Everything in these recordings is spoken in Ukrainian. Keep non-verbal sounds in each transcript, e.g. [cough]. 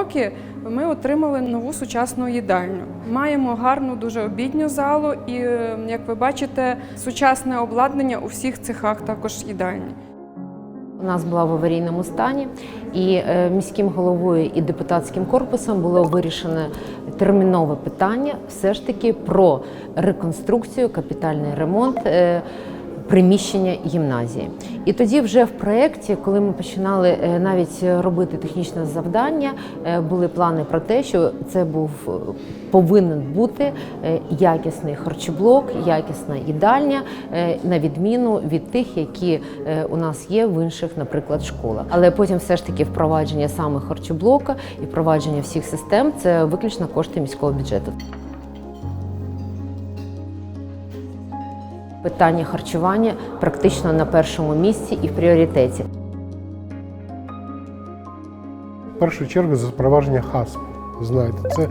роки ми отримали нову сучасну їдальню. Маємо гарну, дуже обідню залу, і е, як ви бачите, сучасне обладнання у всіх цехах також їдальні. У нас була в аварійному стані, і е, міським головою і депутатським корпусом було вирішено термінове питання все ж таки про реконструкцію, капітальний ремонт. Приміщення гімназії, і тоді, вже в проєкті, коли ми починали е, навіть робити технічне завдання, е, були плани про те, що це був е, повинен бути якісний харчоблок, якісна їдальня, на відміну від тих, які у нас є в інших, наприклад, школах. Але потім все ж таки впровадження саме харчоблока і впровадження всіх систем це виключно кошти міського бюджету. Питання харчування практично на першому місці і в пріоритеті. В першу чергу запровадження ХАСП. Знаєте, це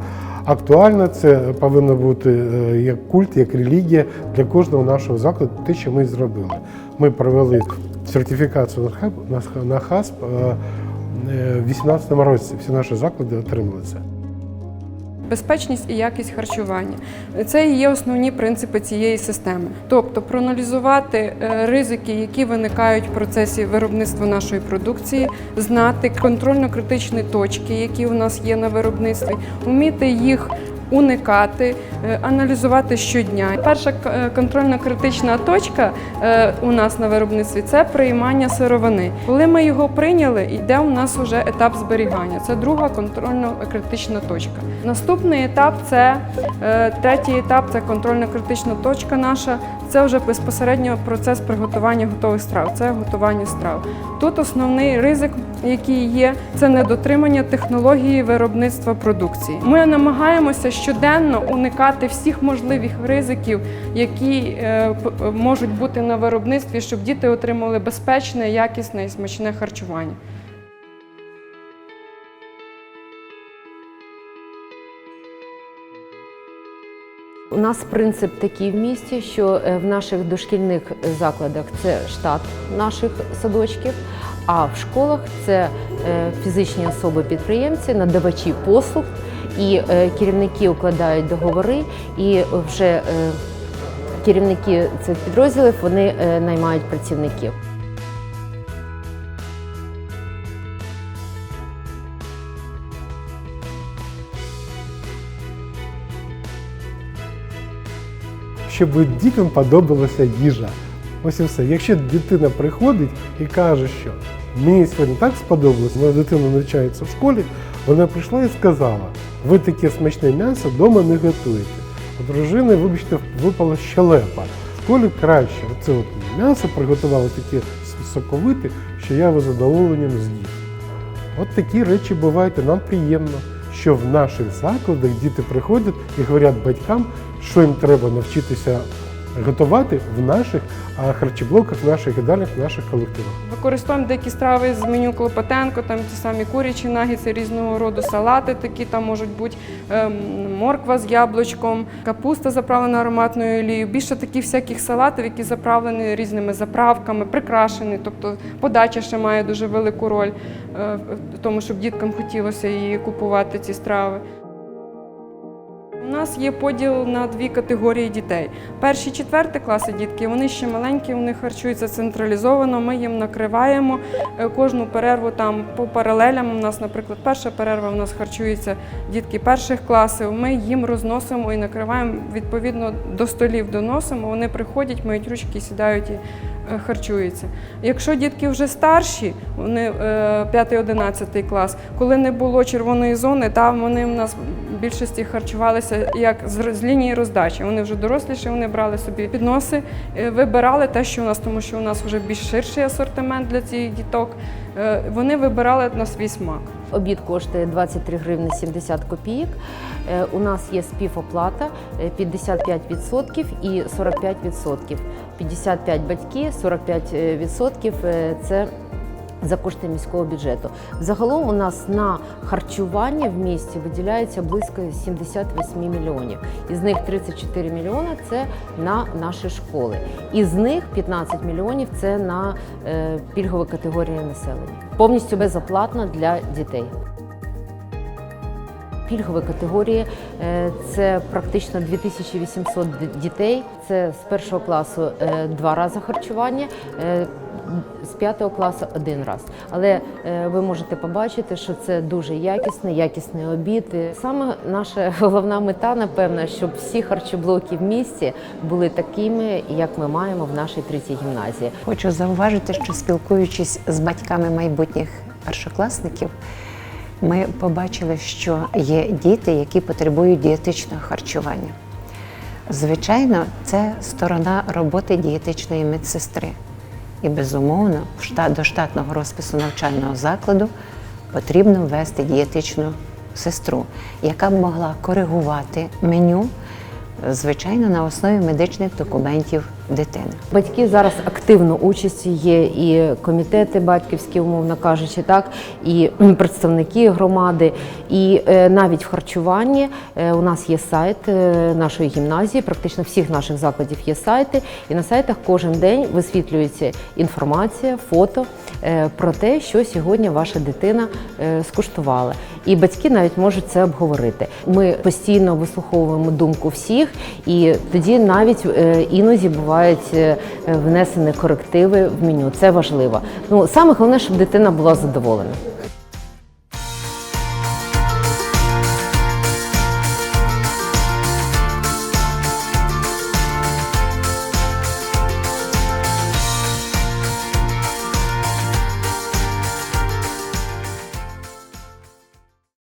актуально, це повинно бути е, як культ, як релігія для кожного нашого закладу, те, що ми зробили. Ми провели сертифікацію на ХАСП е, е, в 2018 році. Всі наші заклади отримали це. Безпечність і якість харчування це і є основні принципи цієї системи. Тобто проаналізувати е, ризики, які виникають в процесі виробництва нашої продукції, знати контрольно-критичні точки, які у нас є на виробництві, вміти їх уникати, е, аналізувати щодня. Перша е, контрольно-критична точка е, у нас на виробництві це приймання сировини. Коли ми його прийняли, йде у нас вже етап зберігання. Це друга контрольно-критична точка. Наступний етап це третій етап це контрольно-критична точка наша. Це вже безпосередньо процес приготування готових страв. Це готування страв. Тут основний ризик, який є, це недотримання технології виробництва продукції. Ми намагаємося щоденно уникати всіх можливих ризиків, які е, можуть бути на виробництві, щоб діти отримали безпечне, якісне і смачне харчування. Нас принцип такий в місті, що е, в наших дошкільних закладах це штат наших садочків, а в школах це е, фізичні особи-підприємці, надавачі послуг, і е, керівники укладають договори, і вже керівники цих підрозділів вони наймають працівників. Щоб дітям подобалася їжа. Ось і все. Якщо дитина приходить і каже, що мені сьогодні так сподобалось, моя дитина навчається в школі, вона прийшла і сказала, ви таке смачне м'ясо вдома не готуєте. У дружини, вибачте, випала щелепа. В школі краще. Оце от м'ясо приготували таке соковите, що я його задоволенням з'їв. От такі речі бувають, і нам приємно, що в наших закладах діти приходять і говорять батькам, що їм треба навчитися готувати в наших харчоблоках, в наших їдальнях, в наших колективах. Використовуємо деякі страви з меню Клопотенко, там ті самі курячі нагіці, різного роду салати такі, там можуть бути ем, морква з яблучком, капуста заправлена ароматною олією. Більше таких всяких салатів, які заправлені різними заправками, прикрашені. Тобто подача ще має дуже велику роль е, в тому, щоб діткам хотілося її купувати, ці страви. У нас є поділ на дві категорії дітей. Перші четверті класи дітки, вони ще маленькі, вони харчуються централізовано. Ми їм накриваємо е, кожну перерву там по паралелям. У нас, наприклад, перша перерва у нас харчуються дітки перших класів. Ми їм розносимо і накриваємо відповідно до столів доносимо. Вони приходять, миють ручки, сідають і е, харчуються. Якщо дітки вже старші, вони 5-11 клас, коли не було червоної зони, там вони в нас в більшості харчувалися як з, лінії роздачі. Вони вже доросліші, вони брали собі підноси, е, вибирали те, що у нас, тому що у нас вже більш ширший асортимент для цих діток. Е, Вони вибирали на свій смак. Обід коштує 23 гривни 70 копійок. Е, У нас є співоплата е, 55% і 45%. 55 батьки, 45% е, це за кошти міського бюджету. Загалом у нас на харчування в місті виділяється близько 78 мільйонів. Із них 34 мільйони це на наші школи. Із них 15 мільйонів це на е, пільгові категорії населення. Повністю безоплатно для дітей. Пільгові категорії. Е, Це практично 2800 дітей. Це з першого класу е, два рази харчування. е, з п'ятого класу один раз. Але ви можете побачити, що це дуже якісний, якісний обід. Саме наша [laughs] головна мета, напевно, щоб всі харчоблоки в місті були такими, як ми маємо в нашій третій гімназії. Хочу зауважити, що спілкуючись з батьками майбутніх першокласників, ми побачили, що є діти, які потребують дієтичного харчування. Звичайно, це сторона роботи дієтичної медсестри. І, безумовно, до штатного розпису навчального закладу потрібно ввести дієтичну сестру, яка б могла коригувати меню, звичайно, на основі медичних документів дитини. Батьки зараз активно участь є і комітети батьківські, умовно кажучи, так і представники громади. І е, навіть в харчуванні е, у нас є сайт е, нашої гімназії, практично всіх наших закладів є сайти, і на сайтах кожен день висвітлюється інформація, фото про те, що сьогодні ваша дитина скуштувала. І батьки навіть можуть це обговорити. Ми постійно вислуховуємо думку всіх, і тоді навіть іноді бувають е, внесені корективи в меню. Це важливо. Ну саме головне, щоб дитина була задоволена.